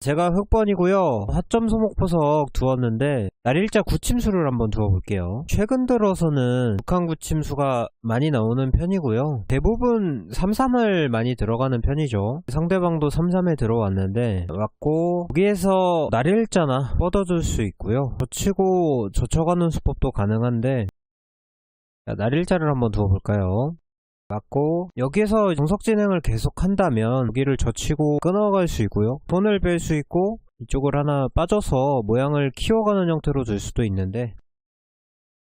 제가 흑번이고요. 하점 소목포석 두었는데 날일자 구침수를 한번 두어볼게요. 최근 들어서는 북한 구침수가 많이 나오는 편이고요. 대부분 33을 많이 들어가는 편이죠. 상대방도 33에 들어왔는데 맞고 여기에서 날일자나 뻗어줄 수 있고요. 젖히고 젖혀가는 수법도 가능한데 자, 날일자를 한번 두어볼까요? 맞고 여기에서 정석 진행을 계속 한다면 여기를 젖히고 끊어갈 수 있고요. 손을 뺄 수 있고 이쪽을 하나 빠져서 모양을 키워가는 형태로 줄 수도 있는데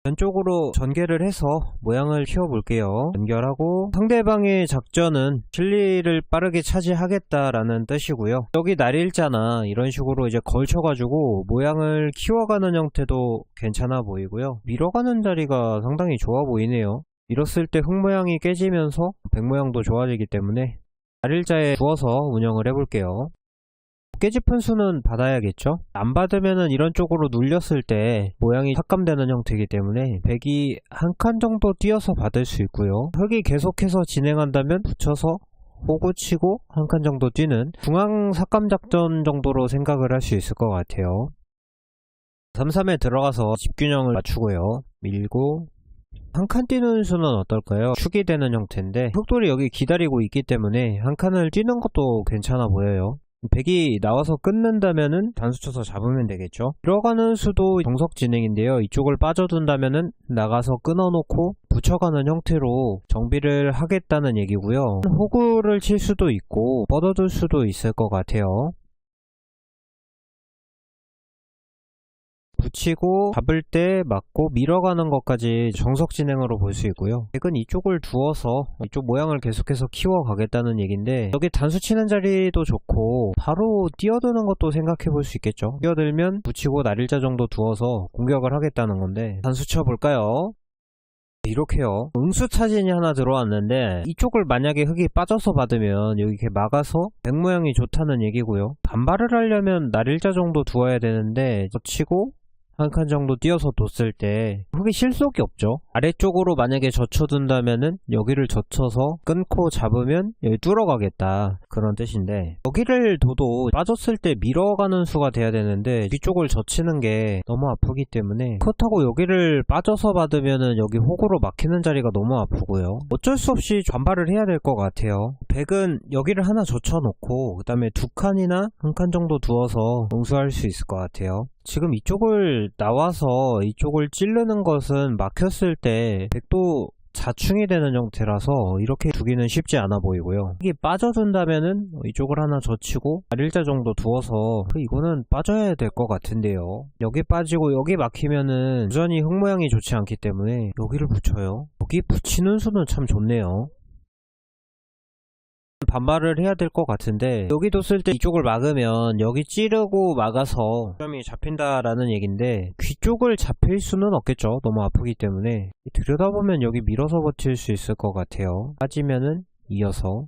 왼쪽으로 전개를 해서 모양을 키워볼게요. 연결하고 상대방의 작전은 실리를 빠르게 차지하겠다라는 뜻이고요. 여기 날일자나 이런 식으로 이제 걸쳐가지고 모양을 키워가는 형태도 괜찮아 보이고요. 밀어가는 자리가 상당히 좋아 보이네요 밀었을 때 흙 모양이 깨지면서 백 모양도 좋아지기 때문에 날일자에 두어서 운영을 해볼게요. 깨집은 수는 받아야겠죠? 안 받으면은 이런 쪽으로 눌렸을 때 모양이 삭감되는 형태이기 때문에 백이 한 칸 정도 띄어서 받을 수 있고요. 흙이 계속해서 진행한다면 붙여서 호구 치고 한 칸 정도 뛰는 중앙 삭감 작전 정도로 생각을 할 수 있을 것 같아요. 33에 들어가서 집균형을 맞추고요. 밀고 한 칸 뛰는 수는 어떨까요? 축이 되는 형태인데 흑돌이 여기 기다리고 있기 때문에 한 칸을 뛰는 것도 괜찮아 보여요. 백이 나와서 끊는다면은 단수 쳐서 잡으면 되겠죠. 들어가는 수도 정석 진행인데요. 이쪽을 빠져둔다면은 나가서 끊어놓고 붙여가는 형태로 정비를 하겠다는 얘기고요. 호구를 칠 수도 있고 뻗어둘 수도 있을 것 같아요. 붙이고 잡을 때 맞고 밀어가는 것까지 정석 진행으로 볼 수 있고요. 백은 이쪽을 두어서 이쪽 모양을 계속해서 키워가겠다는 얘기인데 여기 단수 치는 자리도 좋고 바로 뛰어드는 것도 생각해 볼 수 있겠죠. 뛰어들면 붙이고 날일자 정도 두어서 공격을 하겠다는 건데 단수 쳐볼까요? 이렇게요. 응수 차진이 하나 들어왔는데 이쪽을 만약에 흙이 빠져서 받으면 여기 이렇게 막아서 백 모양이 좋다는 얘기고요. 반발을 하려면 날일자 정도 두어야 되는데 젖히고 한 칸 정도 띄어서 뒀을 때 흙이 실속이 없죠. 아래쪽으로 만약에 젖혀둔다면은 여기를 젖혀서 끊고 잡으면 여기 뚫어가겠다 그런 뜻인데 여기를 둬도 빠졌을 때 밀어가는 수가 돼야 되는데 뒤쪽을 젖히는 게 너무 아프기 때문에 그렇다고 여기를 빠져서 받으면은 여기 호구로 막히는 자리가 너무 아프고요. 어쩔 수 없이 반발을 해야 될 것 같아요. 백은 여기를 하나 젖혀놓고 그 다음에 두 칸이나 한 칸 정도 두어서 응수할 수 있을 것 같아요. 지금 이쪽을 나와서 이쪽을 찌르는 것은 막혔을 때 백도 자충이 되는 형태라서 이렇게 두기는 쉽지 않아 보이고요. 이게 빠져둔다면은 이쪽을 하나 젖히고 일자 정도 두어서 그 이거는 빠져야 될 것 같은데요. 여기 빠지고 여기 막히면은 여전히 흙 모양이 좋지 않기 때문에 여기를 붙여요. 여기 붙이는 수는 참 좋네요. 반발을 해야 될 것 같은데 여기도 쓸 때 이쪽을 막으면 여기 찌르고 막아서 점이 잡힌다라는 얘긴데 귀 쪽을 잡힐 수는 없겠죠. 너무 아프기 때문에. 들여다보면 여기 밀어서 버틸 수 있을 것 같아요. 빠지면은 이어서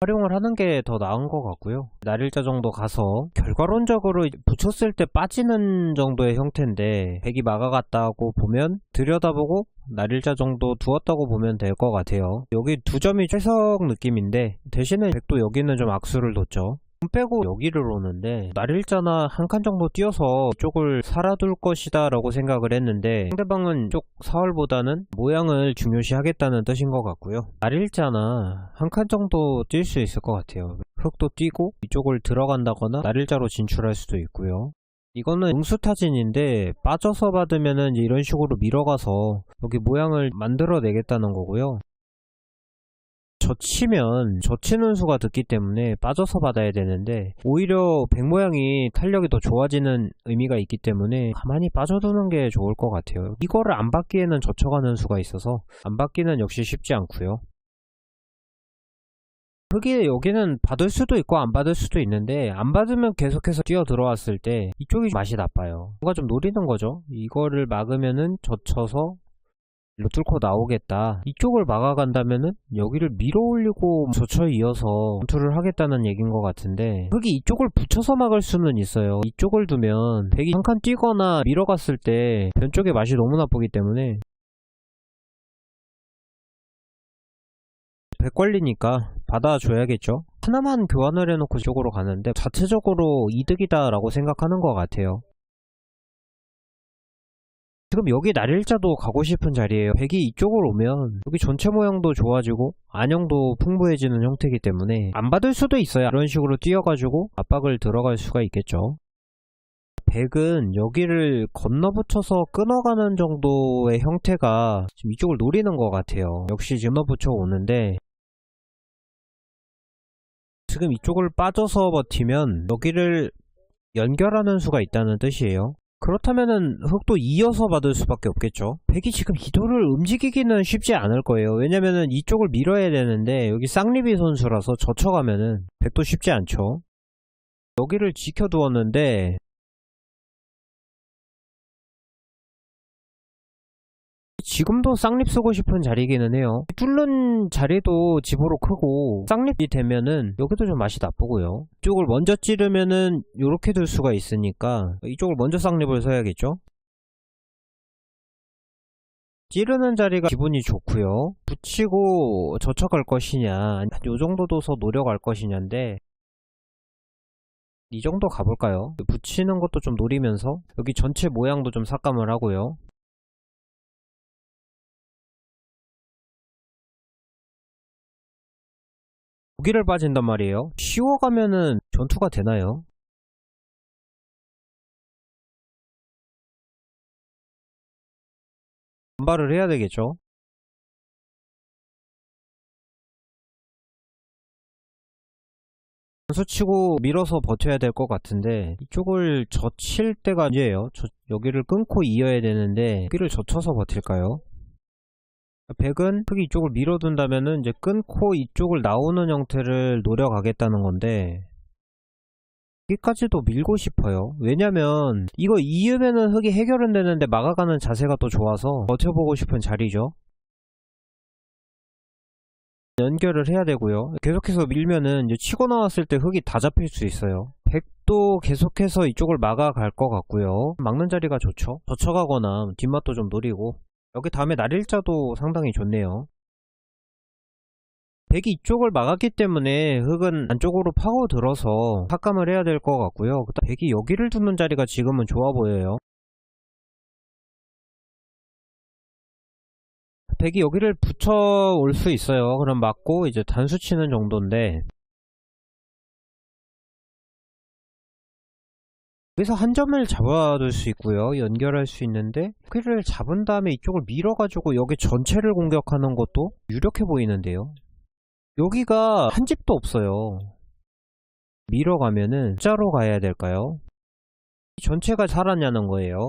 활용을 하는 게 더 나은 것 같고요. 날일자 정도 가서 결과론적으로 붙였을 때 빠지는 정도의 형태인데 백이 막아갔다고 보면 들여다보고 날일자 정도 두었다고 보면 될 것 같아요. 여기 두 점이 최석 느낌인데 대신에 백도 여기는 좀 악수를 뒀죠. 돈 빼고 여기를 오는데 날일자나 한 칸 정도 띄어서 이쪽을 살아둘 것이다 라고 생각을 했는데 상대방은 이쪽 사월보다는 모양을 중요시 하겠다는 뜻인 것 같고요. 날일자나 한 칸 정도 뛸 수 있을 것 같아요. 흙도 뛰고 이쪽을 들어간다거나 날일자로 진출할 수도 있고요 이거는 응수타진인데 빠져서 받으면은 이제 이런 식으로 밀어가서 여기 모양을 만들어 내겠다는 거고요. 젖히면 젖히는 수가 듣기 때문에 빠져서 받아야 되는데 오히려 백 모양이 탄력이 더 좋아지는 의미가 있기 때문에 가만히 빠져두는 게 좋을 것 같아요. 이거를 안 받기에는 젖혀가는 수가 있어서 안 받기는 역시 쉽지 않고요 흙이 여기는 받을 수도 있고 안 받을 수도 있는데 안 받으면 계속해서 뛰어 들어왔을 때 이쪽이 맛이 나빠요. 뭔가 좀 노리는 거죠? 이거를 막으면은 젖혀서 일로 뚫고 나오겠다. 이쪽을 막아간다면은 여기를 밀어 올리고 젖혀 이어서 전투를 하겠다는 얘기인 것 같은데 흙이 이쪽을 붙여서 막을 수는 있어요. 이쪽을 두면 백이 한 칸 뛰거나 밀어갔을 때 변쪽의 맛이 너무 나쁘기 때문에 백관리니까 받아줘야겠죠. 하나만 교환을 해놓고 이쪽으로 가는데 자체적으로 이득이다 라고 생각하는 것 같아요. 지금 여기 날일자도 가고 싶은 자리예요. 백이 이쪽으로 오면 여기 전체 모양도 좋아지고 안형도 풍부해지는 형태이기 때문에 안 받을 수도 있어요. 이런 식으로 뛰어가지고 압박을 들어갈 수가 있겠죠. 백은 여기를 건너붙여서 끊어가는 정도의 형태가 지금 이쪽을 노리는 것 같아요. 역시 건너붙여 오는데 지금 이쪽을 빠져서 버티면 여기를 연결하는 수가 있다는 뜻이에요. 그렇다면은 흑도 이어서 받을 수밖에 없겠죠. 백이 지금 이도를 움직이기는 쉽지 않을 거예요. 왜냐면은 이쪽을 밀어야 되는데 여기 쌍리비 선수라서 젖혀가면은 백도 쉽지 않죠. 여기를 지켜두었는데 지금도 쌍립 쓰고 싶은 자리이기는 해요. 뚫는 자리도 집으로 크고 쌍립이 되면은 여기도 좀 맛이 나쁘고요. 이쪽을 먼저 찌르면은 이렇게 둘 수가 있으니까 이쪽을 먼저 쌍립을 써야겠죠. 찌르는 자리가 기분이 좋고요. 붙이고 젖혀갈 것이냐 요 정도 둬서 노려갈 것이냐인데 이 정도 가볼까요? 붙이는 것도 좀 노리면서 여기 전체 모양도 좀 삭감을 하고요. 고기를 빠진단 말이에요. 쉬워가면은 전투가 되나요? 반발을 해야 되겠죠? 수치고 밀어서 버텨야 될 것 같은데 이쪽을 젖힐 때가 문제예요. 저, 여기를 끊고 이어야 되는데 여기를 젖혀서 버틸까요? 백은 크게 이쪽을 밀어둔다면은 이제 끊고 이쪽을 나오는 형태를 노려가겠다는 건데 여기까지도 밀고 싶어요. 왜냐면 이거 이으면은 흙이 해결은 되는데 막아가는 자세가 또 좋아서 버텨보고 싶은 자리죠. 연결을 해야 되고요. 계속해서 밀면은 이제 치고 나왔을 때 흙이 다 잡힐 수 있어요. 백도 계속해서 이쪽을 막아갈 것 같고요. 막는 자리가 좋죠. 젖혀가거나 뒷맛도 좀 노리고 여기 다음에 날일자도 상당히 좋네요. 백이 이쪽을 막았기 때문에 흙은 안쪽으로 파고들어서 삭감을 해야 될 것 같고요. 백이 여기를 두는 자리가 지금은 좋아 보여요. 백이 여기를 붙여 올 수 있어요. 그럼 맞고 이제 단수 치는 정도인데 여기서 한 점을 잡아둘 수 있고요. 연결할 수 있는데 여기를 잡은 다음에 이쪽을 밀어 가지고 여기 전체를 공격하는 것도 유력해 보이는데요. 여기가 한 집도 없어요. 밀어 가면은 자로 가야 될까요? 전체가 살았냐는 거예요.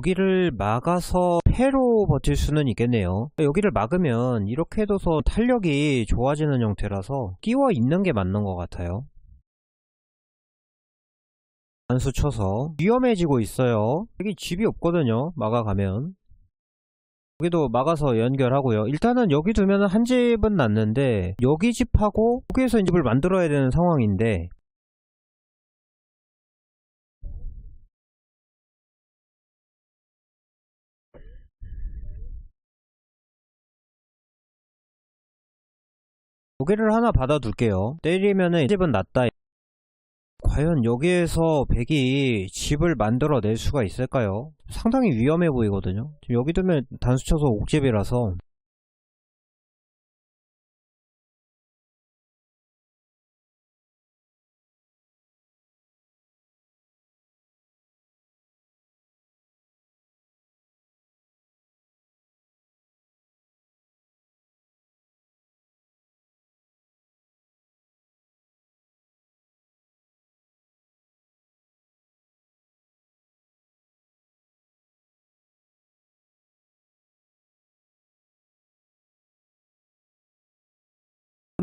여기를 막아서 패로 버틸 수는 있겠네요. 여기를 막으면 이렇게 해둬서 탄력이 좋아지는 형태라서 끼워 있는 게 맞는 것 같아요. 단수 쳐서 위험해지고 있어요. 여기 집이 없거든요 막아가면. 여기도 막아서 연결하고요. 일단은 여기 두면 한 집은 났는데 여기 집하고 여기에서 집을 만들어야 되는 상황인데. 여기를 하나 받아둘게요. 때리면은 집은 났다 과연 여기에서 백이 집을 만들어낼 수가 있을까요? 상당히 위험해 보이거든요. 지금 여기 두면 단수 쳐서 옥집이라서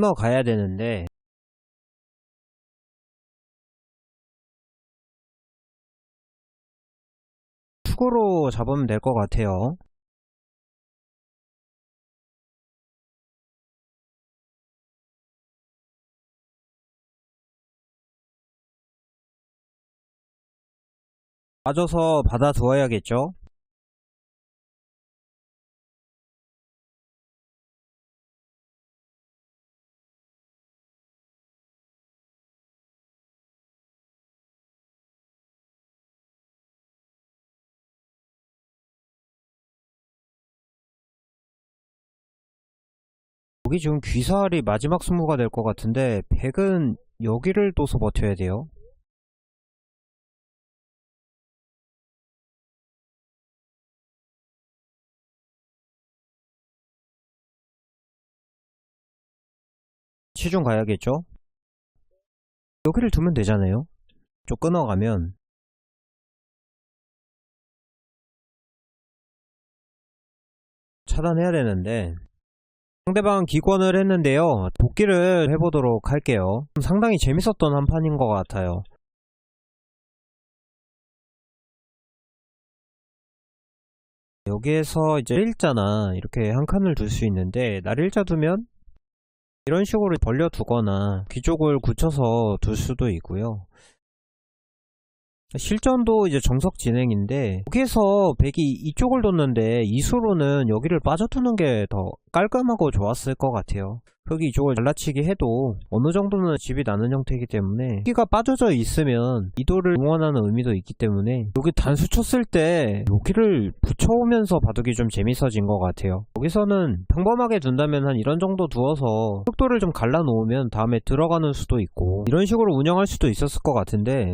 끊어가야 되는데 축으로 잡으면 될 것 같아요. 빠져서 받아두어야겠죠? 여기 지금 귀살이 마지막 승부가 될 것 같은데 백은 여기를 둬서 버텨야 돼요. 시중 가야겠죠? 여기를 두면 되잖아요. 좀 끊어가면 차단해야 되는데 상대방 기권을 했는데요. 복귀를 해보도록 할게요. 상당히 재밌었던 한 판인 것 같아요. 여기에서 이제 일자나 이렇게 한 칸을 둘 수 있는데 날 일자 두면 이런 식으로 벌려 두거나 귀족을 굳혀서 둘 수도 있고요. 실전도 이제 정석 진행인데 여기에서 백이 이쪽을 뒀는데 이수로는 여기를 빠져두는 게 더 깔끔하고 좋았을 것 같아요. 흙이 이쪽을 잘라치기 해도 어느 정도는 집이 나는 형태이기 때문에 여기가 빠져져 있으면 이도를 응원하는 의미도 있기 때문에 여기 단수 쳤을 때 여기를 붙여오면서 바둑이 좀 재밌어진 것 같아요. 여기서는 평범하게 둔다면 한 이런 정도 두어서 흑도를 좀 갈라놓으면 다음에 들어가는 수도 있고 이런 식으로 운영할 수도 있었을 것 같은데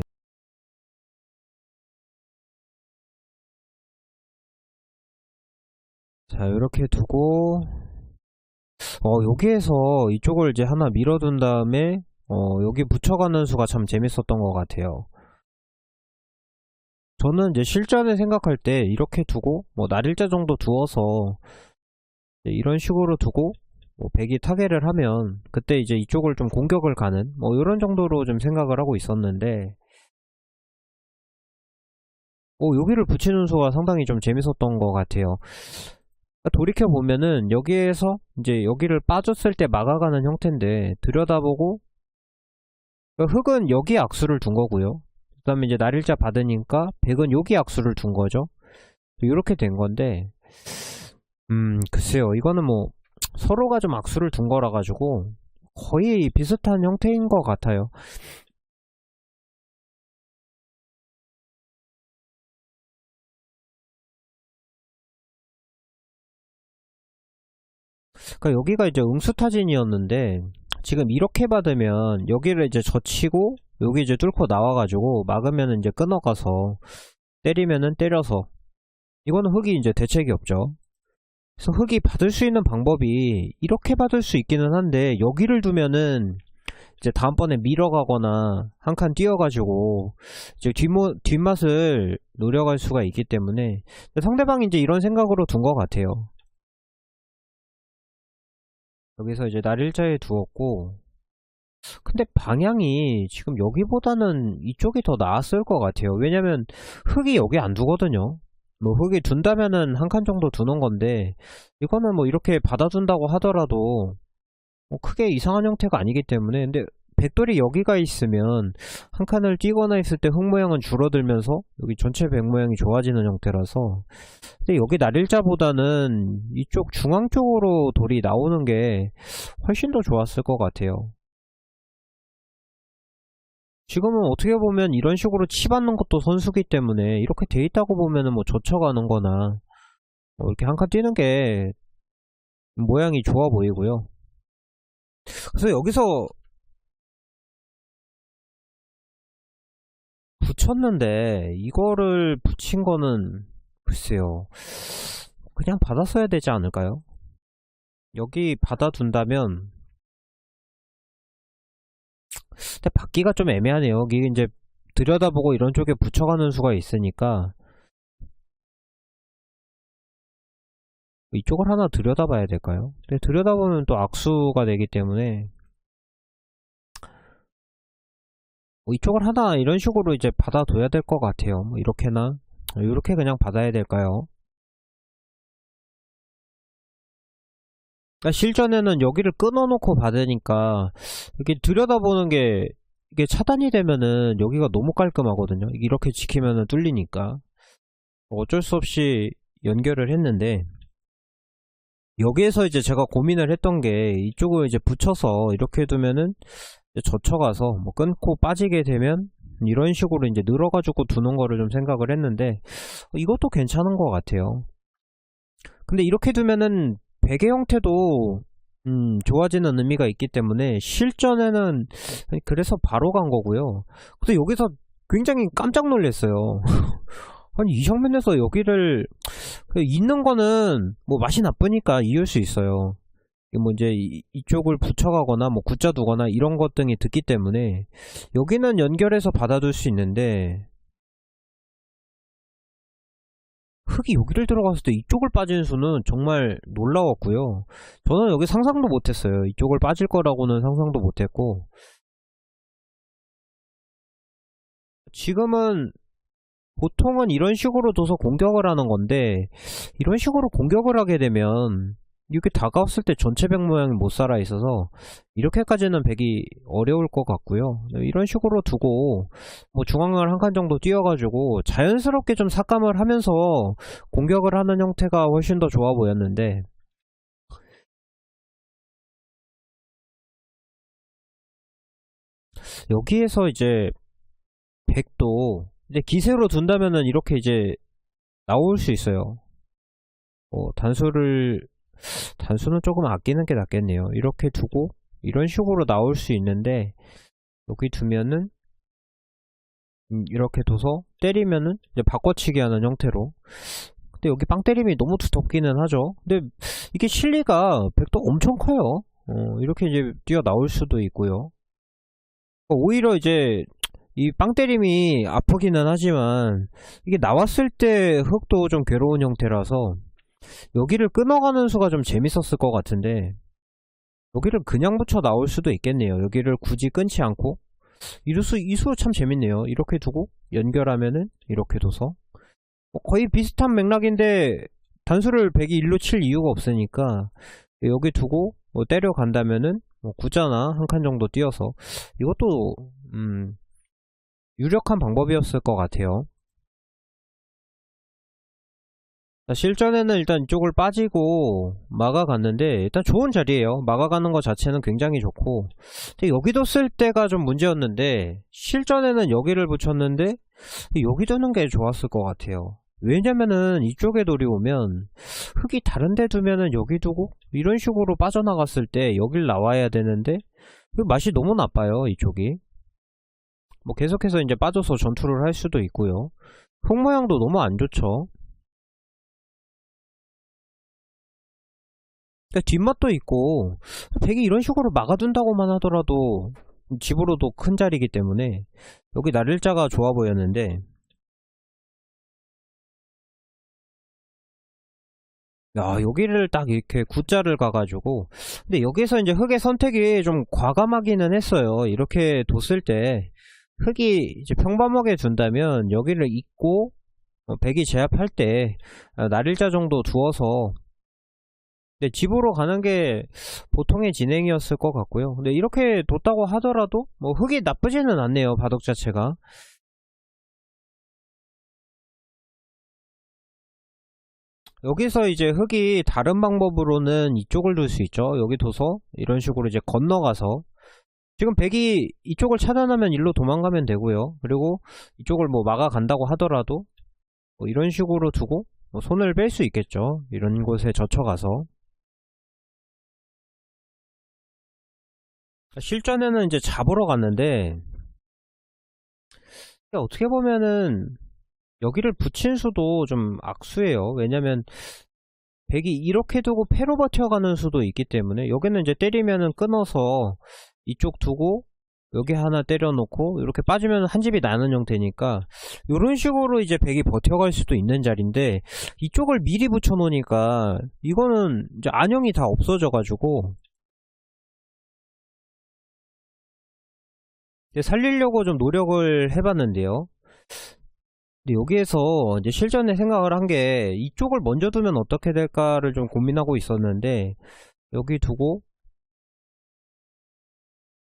자 이렇게 두고 어 여기에서 이쪽을 이제 하나 밀어둔 다음에 어 여기 붙여가는 수가 참 재밌었던 것 같아요. 저는 이제 실전에 생각할 때 이렇게 두고 뭐 날일자 정도 두어서 이런 식으로 두고 뭐 백이 타개를 하면 그때 이제 이쪽을 좀 공격을 가는 뭐 이런 정도로 좀 생각을 하고 있었는데 오 여기를 붙이는 수가 상당히 좀 재밌었던 것 같아요 돌이켜 보면은 여기에서 이제 여기를 빠졌을 때 막아가는 형태인데 들여다보고 흙은 여기 악수를 둔 거고요. 그 다음에 이제 날일자 받으니까 백은 여기 악수를 둔 거죠. 이렇게 된 건데 음 글쎄요 이거는 뭐 서로가 좀 악수를 둔 거라 가지고 거의 비슷한 형태인 것 같아요. 그러니까 여기가 이제 응수타진이었는데 지금 이렇게 받으면 여기를 이제 젖히고 여기 이제 뚫고 나와가지고 막으면 이제 끊어가서 때리면은 때려서 이거는 흙이 이제 대책이 없죠. 그래서 흙이 받을 수 있는 방법이 이렇게 받을 수 있기는 한데 여기를 두면은 이제 다음번에 밀어가거나 한 칸 뛰어가지고 이제 뒷모, 뒷맛을 노려갈 수가 있기 때문에 상대방이 이제 이런 생각으로 둔 것 같아요. 여기서 이제 날 일자에 두었고 근데 방향이 지금 여기보다는 이쪽이 더 나았을 것 같아요. 왜냐면 흙이 여기 안 두거든요. 뭐 흙이 둔다면은 한 칸 정도 두는 건데 이거는 뭐 이렇게 받아둔다고 하더라도 뭐 크게 이상한 형태가 아니기 때문에 근데 백돌이 여기가 있으면 한 칸을 띄거나 했을 때 흙 모양은 줄어들면서 여기 전체 백 모양이 좋아지는 형태라서. 근데 여기 날일자보다는 이쪽 중앙 쪽으로 돌이 나오는 게 훨씬 더 좋았을 것 같아요. 지금은 어떻게 보면 이런 식으로 치받는 것도 선수기 때문에 이렇게 돼 있다고 보면은 뭐 젖혀가는 거나 뭐 이렇게 한 칸 뛰는 게 모양이 좋아 보이고요. 그래서 여기서 붙였는데 이거를 붙인 거는 글쎄요 그냥 받았어야 되지 않을까요? 여기 받아둔다면 근데 받기가 좀 애매하네요 여기 이제 들여다보고 이런 쪽에 붙여가는 수가 있으니까 이쪽을 하나 들여다봐야 될까요? 근데 들여다보면 또 악수가 되기 때문에 뭐 이쪽을 하나 이런 식으로 이제 받아둬야 될 것 같아요. 뭐 이렇게나 이렇게 그냥 받아야 될까요? 그러니까 실전에는 여기를 끊어놓고 받으니까 이렇게 들여다보는 게 이게 차단이 되면은 여기가 너무 깔끔하거든요. 이렇게 지키면은 뚫리니까 어쩔 수 없이 연결을 했는데 여기에서 이제 제가 고민을 했던 게 이쪽을 이제 붙여서 이렇게 두면은 젖혀가서 뭐 끊고 빠지게 되면 이런 식으로 이제 늘어가지고 두는 거를 좀 생각을 했는데 이것도 괜찮은 것 같아요. 근데 이렇게 두면은 베개 형태도 음, 좋아지는 의미가 있기 때문에 실전에는 그래서 바로 간 거고요. 근데 여기서 굉장히 깜짝 놀랐어요. 아니 이 장면에서 여기를 그 있는 거는 뭐 맛이 나쁘니까 이을 수 있어요. 뭐 이제 이- 이쪽을 붙여가거나 뭐 굳자 두거나 이런 것 등이 듣기 때문에 여기는 연결해서 받아둘 수 있는데 흙이 여기를 들어갔을 때 이쪽을 빠지는 수는 정말 놀라웠고요. 저는 여기 상상도 못했어요. 이쪽을 빠질 거라고는 상상도 못했고 지금은 보통은 이런 식으로 둬서 공격을 하는 건데 이런 식으로 공격을 하게 되면 이렇게 다가왔을 때 전체 백 모양이 못 살아 있어서 이렇게까지는 백이 어려울 것 같고요. 이런 식으로 두고 뭐 중앙을 한 칸 정도 띄워가지고 자연스럽게 좀 삭감을 하면서 공격을 하는 형태가 훨씬 더 좋아 보였는데 여기에서 이제 백도 이제 기세로 둔다면은 이렇게 이제 나올 수 있어요. 어, 단수를 단수는 조금 아끼는 게 낫겠네요. 이렇게 두고 이런 식으로 나올 수 있는데 여기 두면은 음, 이렇게 둬서 때리면은 이제 바꿔치기 하는 형태로 근데 여기 빵 때림이 너무 두텁기는 하죠. 근데 이게 실리가 백도 엄청 커요. 어, 이렇게 이제 뛰어 나올 수도 있고요. 어, 오히려 이제 이 빵 때림이 아프기는 하지만 이게 나왔을 때 흙도 좀 괴로운 형태라서 여기를 끊어가는 수가 좀 재밌었을 것 같은데 여기를 그냥 붙여 나올 수도 있겠네요. 여기를 굳이 끊지 않고 이수 이수 참 재밌네요. 이렇게 두고 연결하면은 이렇게 둬서 뭐 거의 비슷한 맥락인데 단수를 100이 일로 칠 이유가 없으니까 여기 두고 뭐 때려간다면은 뭐 구자나 한 칸 정도 띄어서 이것도 음 유력한 방법이었을 것 같아요. 실전에는 일단 이쪽을 빠지고 막아갔는데 일단 좋은 자리에요. 막아가는 것 자체는 굉장히 좋고. 근데 여기도 쓸 때가 좀 문제였는데 실전에는 여기를 붙였는데 여기 두는 게 좋았을 것 같아요. 왜냐면은 이쪽에 돌이 오면 흙이 다른 데 두면은 여기 두고 이런 식으로 빠져나갔을 때 여길 나와야 되는데 그 맛이 너무 나빠요 이쪽이. 뭐 계속해서 이제 빠져서 전투를 할 수도 있고요. 흙 모양도 너무 안 좋죠 그러니까 뒷맛도 있고 백이 이런 식으로 막아둔다고만 하더라도 집으로도 큰 자리이기 때문에 여기 날일자가 좋아 보였는데 야 여기를 딱 이렇게 구자를 가가지고 근데 여기서 이제 흙의 선택이 좀 과감하기는 했어요. 이렇게 뒀을 때 흙이 이제 평범하게 둔다면 여기를 잇고 어, 백이 제압할 때 어, 날일자 정도 두어서 근데 집으로 가는 게 보통의 진행이었을 것 같고요. 근데 이렇게 뒀다고 하더라도 뭐 흙이 나쁘지는 않네요. 바둑 자체가. 여기서 이제 흙이 다른 방법으로는 이쪽을 둘 수 있죠. 여기 둬서 이런 식으로 이제 건너가서 지금 백이 이쪽을 차단하면 일로 도망가면 되고요. 그리고 이쪽을 뭐 막아간다고 하더라도 뭐 이런 식으로 두고 뭐 손을 뺄 수 있겠죠. 이런 곳에 젖혀가서 실전에는 이제 잡으러 갔는데 어떻게 보면은 여기를 붙인 수도 좀 악수예요. 왜냐면 백이 이렇게 두고 패로 버텨가는 수도 있기 때문에 여기는 이제 때리면은 끊어서 이쪽 두고 여기 하나 때려놓고 이렇게 빠지면 한 집이 나는 형태니까 이런 식으로 이제 백이 버텨갈 수도 있는 자리인데 이쪽을 미리 붙여놓으니까 이거는 이제 안형이 다 없어져가지고 살리려고 좀 노력을 해봤는데요. 여기에서 이제 실전에 생각을 한 게 이쪽을 먼저 두면 어떻게 될까를 좀 고민하고 있었는데 여기 두고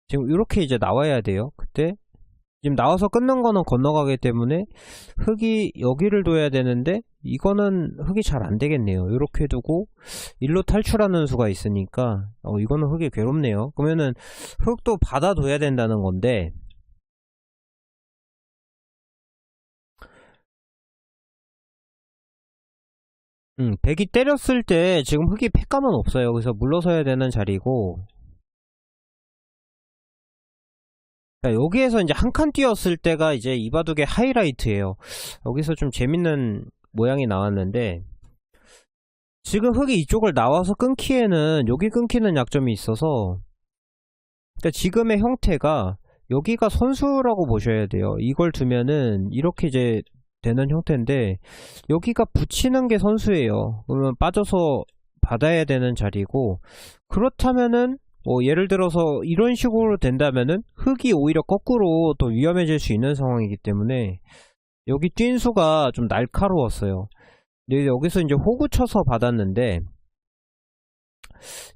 지금 이렇게 이제 나와야 돼요. 그때 지금 나와서 끊는 거는 건너가기 때문에 흙이 여기를 둬야 되는데 이거는 흙이 잘 안 되겠네요. 이렇게 두고 일로 탈출하는 수가 있으니까 어, 이거는 흙이 괴롭네요. 그러면은 흙도 받아둬야 된다는 건데 음, 백이 때렸을 때 지금 흑이 패감은 없어요. 그래서 물러서야 되는 자리고. 자, 여기에서 이제 한 칸 뛰었을 때가 이제 이 바둑의 하이라이트예요. 여기서 좀 재밌는 모양이 나왔는데 지금 흑이 이쪽을 나와서 끊기에는 여기 끊기는 약점이 있어서 그러니까 지금의 형태가 여기가 선수라고 보셔야 돼요. 이걸 두면은 이렇게 이제 되는 형태인데 여기가 붙이는 게 선수예요. 그러면 빠져서 받아야 되는 자리고 그렇다면은 뭐 예를 들어서 이런 식으로 된다면은 흙이 오히려 거꾸로 더 위험해질 수 있는 상황이기 때문에 여기 뛴 수가 좀 날카로웠어요. 근데 여기서 이제 호구 쳐서 받았는데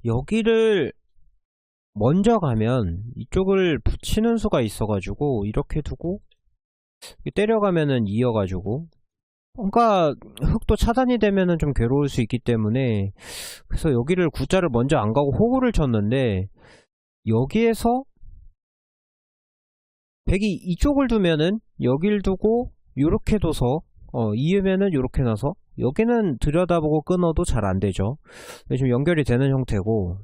여기를 먼저 가면 이쪽을 붙이는 수가 있어가지고 이렇게 두고 때려가면은 이어가지고 뭔가 흙도 차단이 되면은 좀 괴로울 수 있기 때문에 그래서 여기를 구자를 먼저 안 가고 호구를 쳤는데 여기에서 백이 이쪽을 두면은 여길 두고 요렇게 둬서 어, 이으면은 요렇게 놔서 여기는 들여다보고 끊어도 잘 안되죠. 지금 연결이 되는 형태고.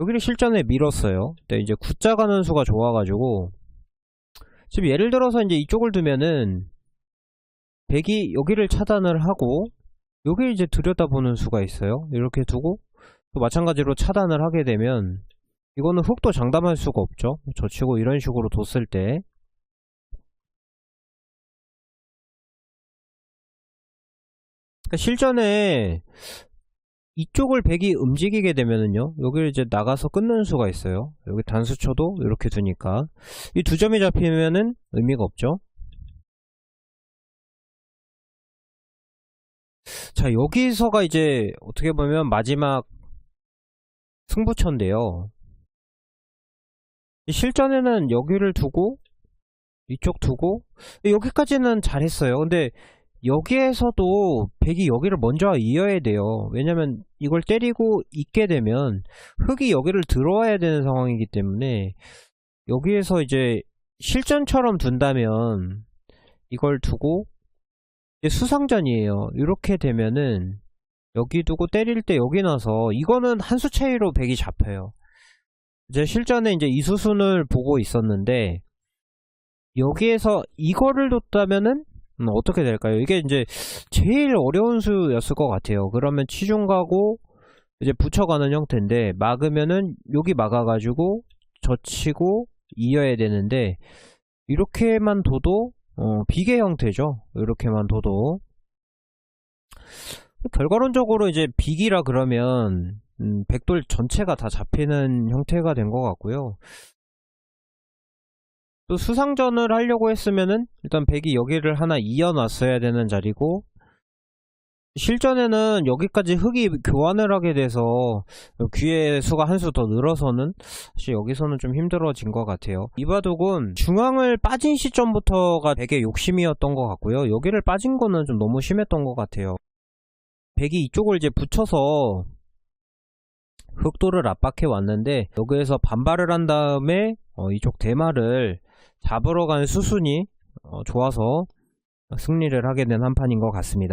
여기를 실전에 밀었어요. 근데 이제 구자 가는 수가 좋아가지고. 지금 예를 들어서 이제 이쪽을 두면은 백이 여기를 차단을 하고 여기 이제 들여다보는 수가 있어요. 이렇게 두고 또 마찬가지로 차단을 하게 되면 이거는 흙도 장담할 수가 없죠. 젖히고 이런 식으로 뒀을 때. 그러니까 실전에 이쪽을 백이 움직이게 되면은요 여기를 이제 나가서 끊는 수가 있어요. 여기 단수초도 이렇게 두니까. 이 두 점이 잡히면은 의미가 없죠 자 여기서가 이제 어떻게 보면 마지막 승부처인데요. 이 실전에는 여기를 두고 이쪽 두고 여기까지는 잘했어요. 근데 여기에서도 백이 여기를 먼저 이어야 돼요. 왜냐면 이걸 때리고 있게 되면 흙이 여기를 들어와야 되는 상황이기 때문에 여기에서 이제 실전처럼 둔다면 이걸 두고 수상전이에요 이렇게 되면은 여기 두고 때릴 때 여기 나서 이거는 한 수 차이로 백이 잡혀요 이제 실전에 이제 이 수순을 보고 있었는데 여기에서 이거를 뒀다면은 음, 어떻게 될까요? 이게 이제 제일 어려운 수였을 것 같아요. 그러면 치중 가고 이제 붙여가는 형태인데 막으면은 여기 막아가지고 젖히고 이어야 되는데 이렇게만 둬도 어, 비계 형태죠. 이렇게만 둬도 결과론적으로 이제 비기라 그러면 음, 백돌 전체가 다 잡히는 형태가 된 것 같고요. 또 수상전을 하려고 했으면은 일단 백이 여기를 하나 이어놨어야 되는 자리고 실전에는 여기까지 흙이 교환을 하게 돼서 귀의 수가 한 수 더 늘어서는 사실 여기서는 좀 힘들어진 것 같아요. 이 바둑은 중앙을 빠진 시점부터가 백의 욕심이었던 것 같고요. 여기를 빠진 거는 좀 너무 심했던 것 같아요. 백이 이쪽을 이제 붙여서 흑도를 압박해 왔는데 여기에서 반발을 한 다음에 어, 이쪽 대마를 잡으러 간 수순이 어, 좋아서 승리를 하게 된 한판인 것 같습니다.